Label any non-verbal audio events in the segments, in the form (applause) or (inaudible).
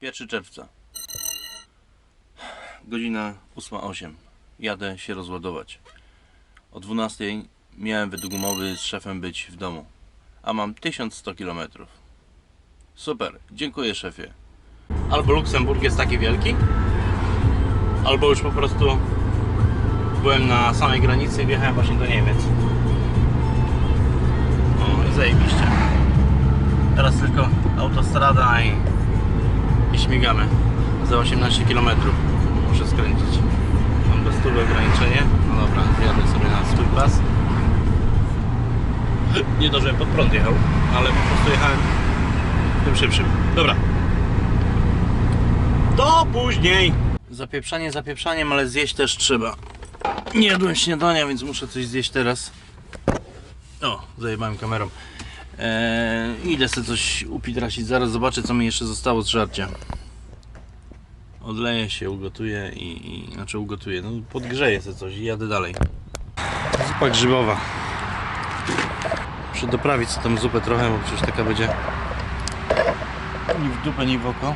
1 czerwca. Godzina 8.08. Jadę się rozładować. O 12.00 miałem według umowy z szefem być w domu. A mam 1100 km. Super, dziękuję szefie. Albo Luksemburg jest taki wielki, albo już po prostu byłem na samej granicy i wjechałem właśnie do Niemiec. O, i zajebiście. Teraz tylko autostrada i śmigamy. Za 18 km muszę skręcić. Mam do 100 ograniczenie. No dobra, jadę sobie na swój pas. (laughs) Nie to, pod prąd jechał, ale po prostu jechałem tym szybszym. Dobra. Do później! Zapieprzanie zapieprzaniem, ale zjeść też trzeba. Nie jadłem śniadania, więc muszę coś zjeść teraz. O, zajebałem kamerą. Eee, idę sobie coś upidrasić, zaraz zobaczę co mi jeszcze zostało z żarcia. Odleję się, ugotuję i, i znaczy ugotuję, no podgrzeję sobie coś i jadę dalej. Zupa grzybowa. Muszę doprawić sobie tą zupę trochę, bo przecież taka będzie ni w dupę, ni w oko.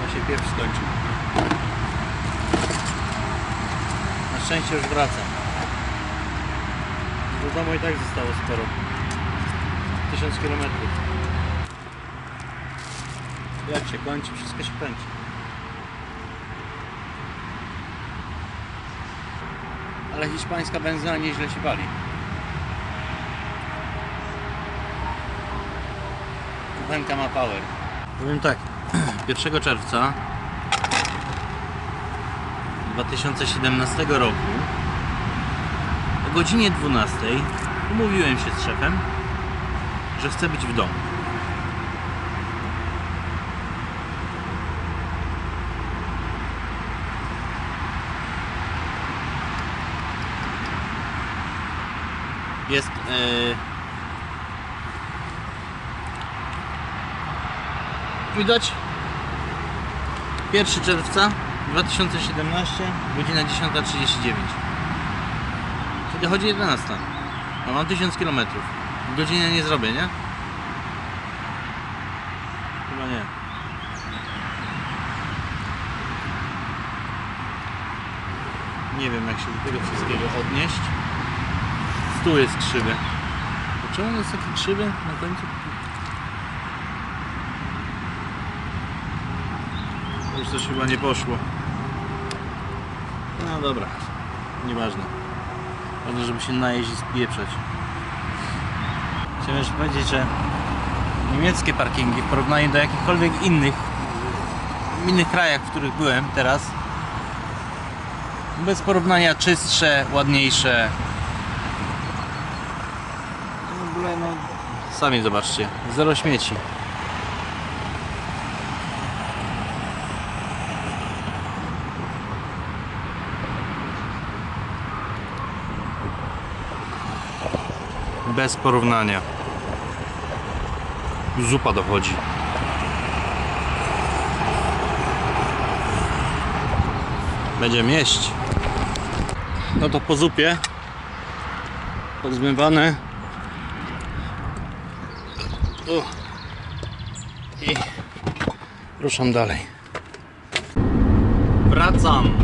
No się pieprz skończył. Na szczęście już wracam. Do domu i tak zostało sporo. 1000 km. Jak się kończy? Wszystko się kończy. Ale hiszpańska benzyna nieźle się pali. Kuchenka ma power. Powiem tak, (clears throat) 1 czerwca 2017 roku. O godzinie 12 umówiłem się z szefem, że chcę być w domu. Jest e, widać? 1 czerwca 2017 godzina 10.39 Czyli dochodzi 11 no mam 1000 km w godzinę nie zrobię, nie? Chyba nie Nie wiem jak się do tego wszystkiego odnieść Tu jest krzywy Czemu on jest taki krzywy na końcu? Już coś chyba nie poszło. No dobra, nieważne. Ważne, żeby się najeść i spieprzać. Chciałem jeszcze powiedzieć, że niemieckie parkingi w porównaniu do jakichkolwiek innych w innych krajach, w których byłem teraz bez porównania czystsze, ładniejsze. W ogóle no sami zobaczcie, zero śmieci. Bez porównania. Zupa dochodzi. Będzie mieść. No to po zupie. Pozmywane. I ruszam dalej. Wracam.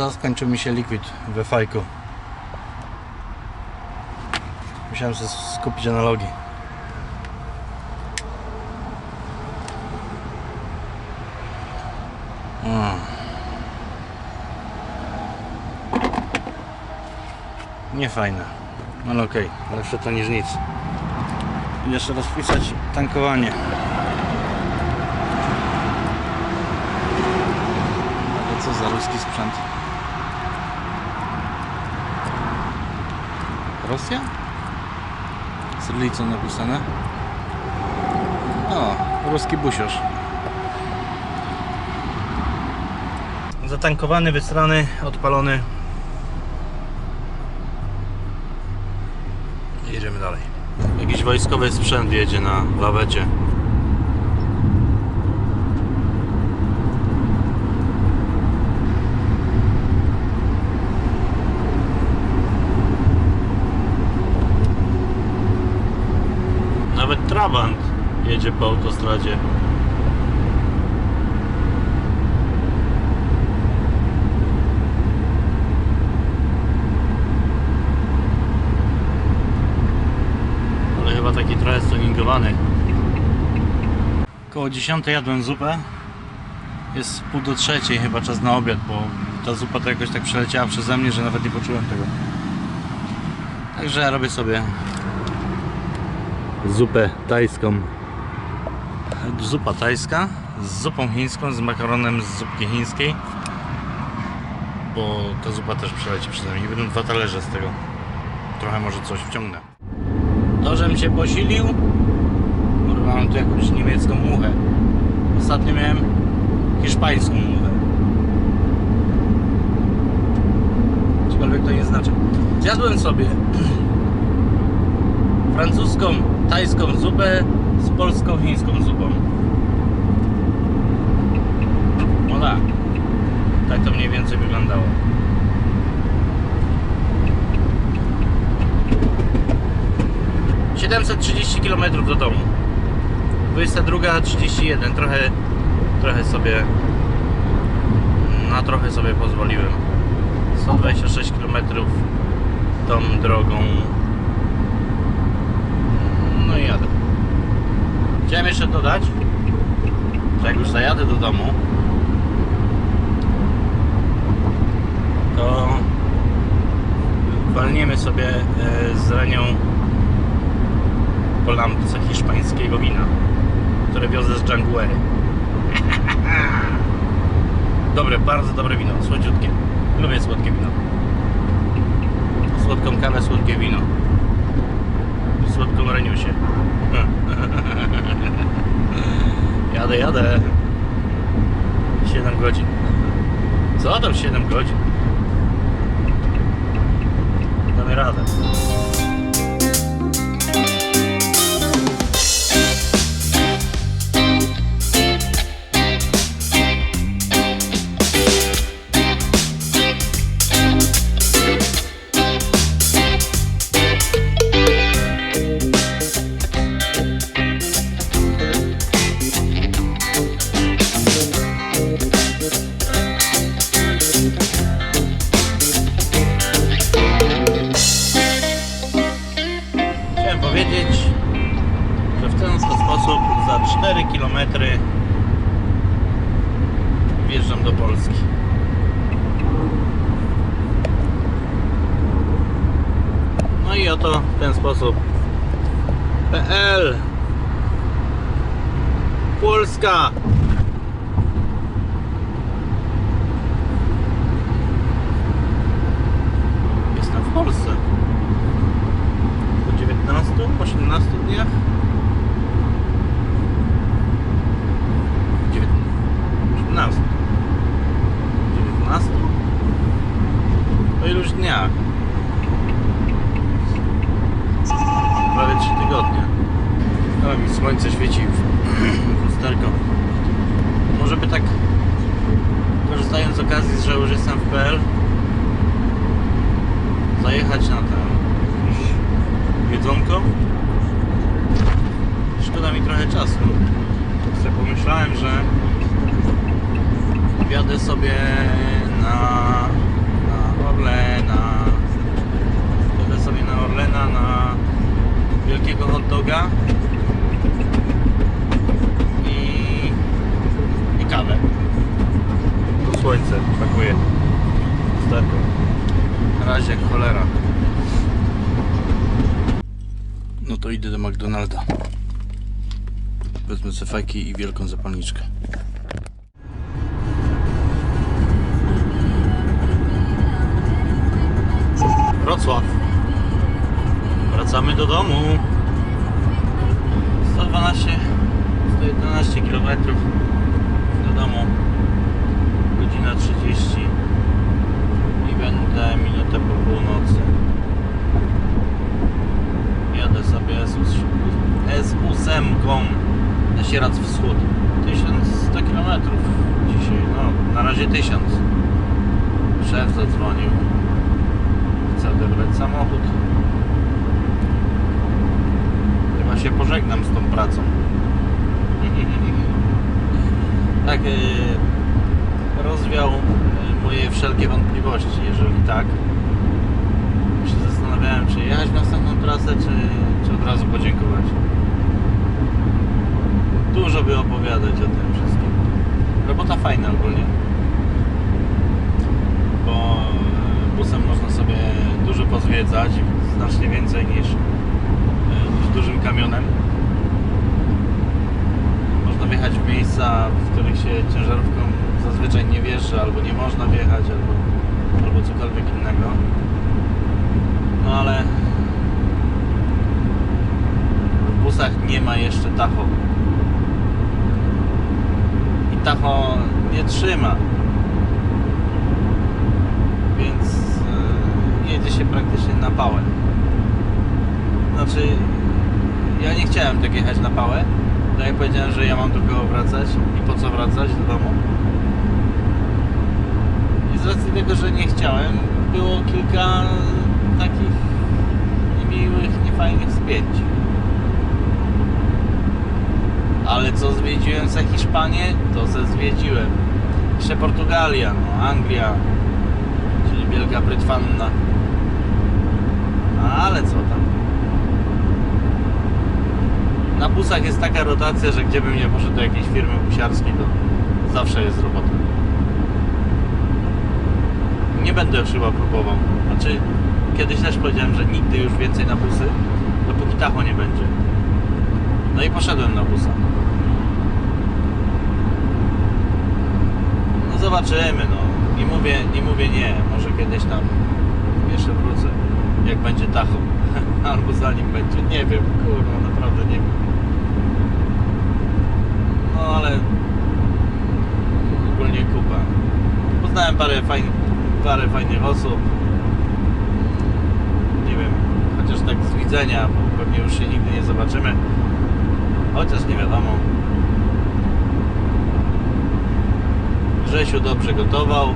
Co? Skończył mi się liquid we fajku. Musiałem się skupić analogii. Mm. Nie fajne. No ale okej, lepsze to niż nic. Jeszcze rozpisać tankowanie. Co za ruski sprzęt? Rosja? Cyrylicą napisane. O, ruski busiorz. Zatankowany, wysrany, odpalony. Jedziemy dalej. Jakiś wojskowy sprzęt jedzie na lawecie. Jedzie po autostradzie. Ale chyba taki trochę stoningowany. Koło 10 jadłem zupę. Jest pół do trzeciej, chyba czas na obiad, bo ta zupa to jakoś tak przeleciała przeze mnie, że nawet nie poczułem tego. Także robię sobie zupę tajską. Zupa tajska z zupą chińską, z makaronem z zupki chińskiej. Bo ta zupa też przeleci przeze mnie. Będą dwa talerze z tego. Trochę może coś wciągnę. To, żem się posilił. Kurwa, mam tu jakąś niemiecką muchę. Ostatnio miałem hiszpańską muchę. Cokolwiek to nie znaczy. Zjadłem sobie (clears throat) francuską, tajską zupę z polską, chińską zupą. No tak. Tak to mniej więcej wyglądało. ...730 km do domu. 22.31. Trochę, trochę sobie... Na trochę sobie pozwoliłem. 126 km tą drogą no i jadę. Chciałem jeszcze dodać, że jak już zajadę do domu, to walniemy sobie e, z Renią po lampce hiszpańskiego wina, które wiozę z Janguery. (laughs) Dobre, bardzo dobre wino, słodziutkie. Oto w ten sposób PL Polska Jestem w Polsce po 19, 18 dniach. 19. 19? Po iluś dniach? Słońce świeci w lusterko. Może by tak, korzystając z okazji, że już jestem w PL, zajechać na ten jedzonko. Szkoda mi trochę czasu. Tak sobie pomyślałem, że wjadę sobie na, na Orlena. Wjadę sobie na Orlena na wielkiego hot doga i, i kawę. Tu słońce pakuje. Lusterko. Razie jak cholera. No to idę do McDonalda. Wezmę sobie fajki i wielką zapalniczkę. Wrocław. Wracamy do domu. 112, 111 km do domu. Godzina 30 i będę minutę po północy. Jadę sobie S8 na Sieradz Wschód. 1100 km dzisiaj, no na razie 1000. Szef zadzwonił. Chce odebrać samochód. Chyba się pożegnam z tą pracą. (laughs) Tak, e, rozwiał e, moje wszelkie wątpliwości. Jeżeli tak, się zastanawiałem, czy jechać w następną trasę, czy, czy od razu podziękować. Dużo by opowiadać o tym wszystkim. Robota fajna ogólnie. Bo e, busem można sobie dużo pozwiedzać, znacznie więcej niż, e, niż dużym kamionem. Można wjechać w miejsca, w których się ciężarówką zazwyczaj nie wjeżdża, albo nie można wjechać, albo, albo cokolwiek innego. No ale w busach nie ma jeszcze tacho. I tacho nie trzyma. Więc e, jedzie się praktycznie na pałę. Znaczy, ja nie chciałem tak jechać na pałę. Tak jak powiedziałem, że ja mam kogo wracać i po co wracać do domu. Z racji tego, że nie chciałem, było kilka takich niemiłych, niefajnych spięć. Ale co zwiedziłem se Hiszpanię, to se zwiedziłem. Jeszcze Portugalia, no, Anglia, czyli Wielka Brytwanna. Ale co tam? Na busach jest taka rotacja, że gdzie bym nie poszedł do jakiejś firmy busiarskiej, to zawsze jest robota. Nie będę chyba próbował. Znaczy, kiedyś też powiedziałem, że nigdy już więcej na busy, dopóki tacho nie będzie. No i poszedłem na busa. No zobaczymy, no. Nie mówię, nie mówię nie. Może kiedyś tam jeszcze wrócę. Jak będzie tacho. (laughs) Albo zanim będzie. Nie wiem, kurwa, naprawdę nie wiem. No ale ogólnie kupa. Poznałem parę fajnych, parę fajnych osób. Nie wiem, chociaż tak z widzenia, bo pewnie już się nigdy nie zobaczymy. Chociaż nie wiadomo. Grzesiu dobrze gotował. Eee,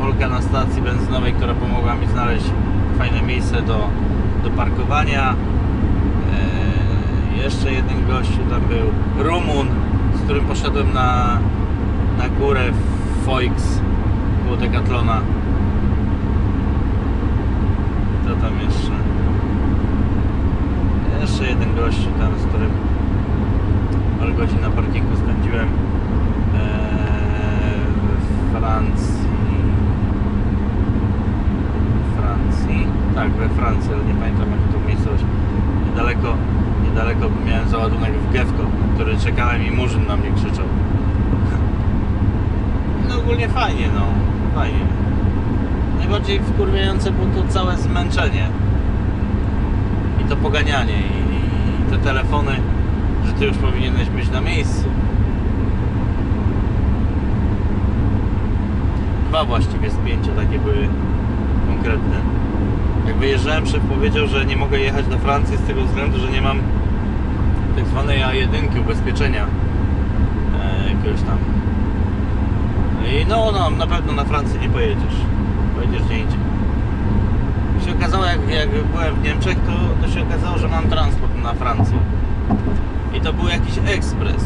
Polka na stacji benzynowej, która pomogła mi znaleźć fajne miejsce do, do parkowania. Eee, jeszcze jeden gościu tam był. Rumun, z którym poszedłem na, na górę Foix koło Decathlona. Co tam jeszcze? Jeszcze jeden gościu tam, z którym parę godzin na parkingu spędziłem eee, we Francji. Francji? Tak, we Francji, ale nie pamiętam jak to miejscowość. Niedaleko, niedaleko miałem załadunek w Gewko, który czekałem i murzyn na mnie krzyczał. Ogólnie fajnie, no. Fajnie. Najbardziej wkurwiające było to całe zmęczenie i to poganianie i, i te telefony, że ty już powinieneś być na miejscu. Dwa właściwie spięcia takie były konkretne. Jak wyjeżdżałem, szef powiedział, że nie mogę jechać do Francji z tego względu, że nie mam tak zwanej A1 ubezpieczenia e, jakiegoś tam. I no, no, na pewno na Francję nie pojedziesz. Pojedziesz gdzie indziej się okazało, jak, jak byłem w Niemczech, to, to się okazało, że mam transport na Francję. I to był jakiś ekspres.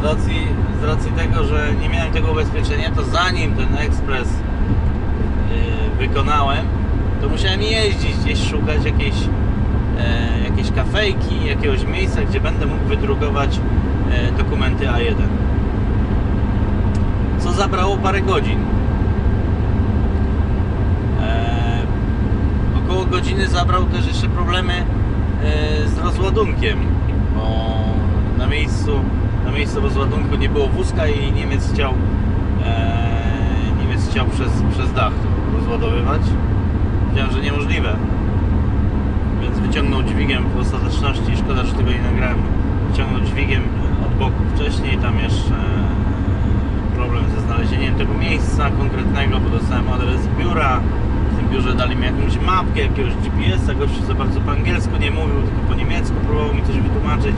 Z racji, z racji tego, że nie miałem tego ubezpieczenia, to zanim ten ekspres yy, wykonałem, to musiałem jeździć gdzieś, szukać jakiejś, e, jakiejś kafejki, jakiegoś miejsca, gdzie będę mógł wydrukować e, dokumenty A1. Zabrało parę godzin. Eee, około godziny zabrał też jeszcze problemy e, z rozładunkiem, bo na miejscu, na miejscu rozładunku nie było wózka i Niemiec chciał e, Niemiec chciał przez, przez dach rozładowywać. Wiedziałem, że niemożliwe. Więc wyciągnął dźwigiem w ostateczności, szkoda, że tego nie nagrałem, wyciągnął dźwigiem od boku wcześniej, tam jeszcze problem ze znalezieniem tego miejsca konkretnego, bo dostałem adres biura. W tym biurze dali mi jakąś mapkę, jakiegoś GPS-a. Gościu za bardzo po angielsku nie mówił, tylko po niemiecku próbował mi coś wytłumaczyć.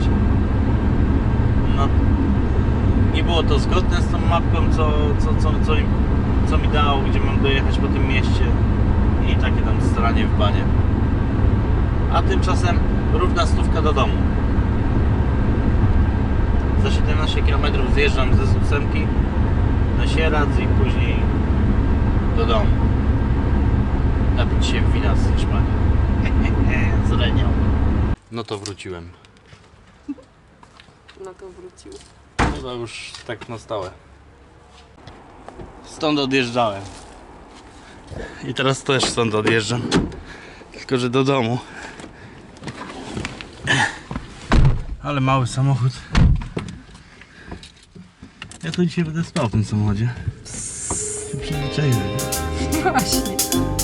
No, nie było to zgodne z tą mapką, co, co, co, co, im, co mi dał, gdzie mam dojechać po tym mieście. I takie tam stranie w banie. A tymczasem równa stówka do domu. Za 17 km zjeżdżam ze ósemki na Sieradz i później do domu. Napić się wina z Hiszpanii. (laughs) Zreniał. No to wróciłem. (laughs) No to wrócił. Chyba już tak na stałe. Stąd odjeżdżałem. I teraz też stąd odjeżdżam. Tylko, że do domu. Ale mały samochód. Ja to dzisiaj będę spał w tym samochodzie. Się przyzwyczaiłem. Właśnie.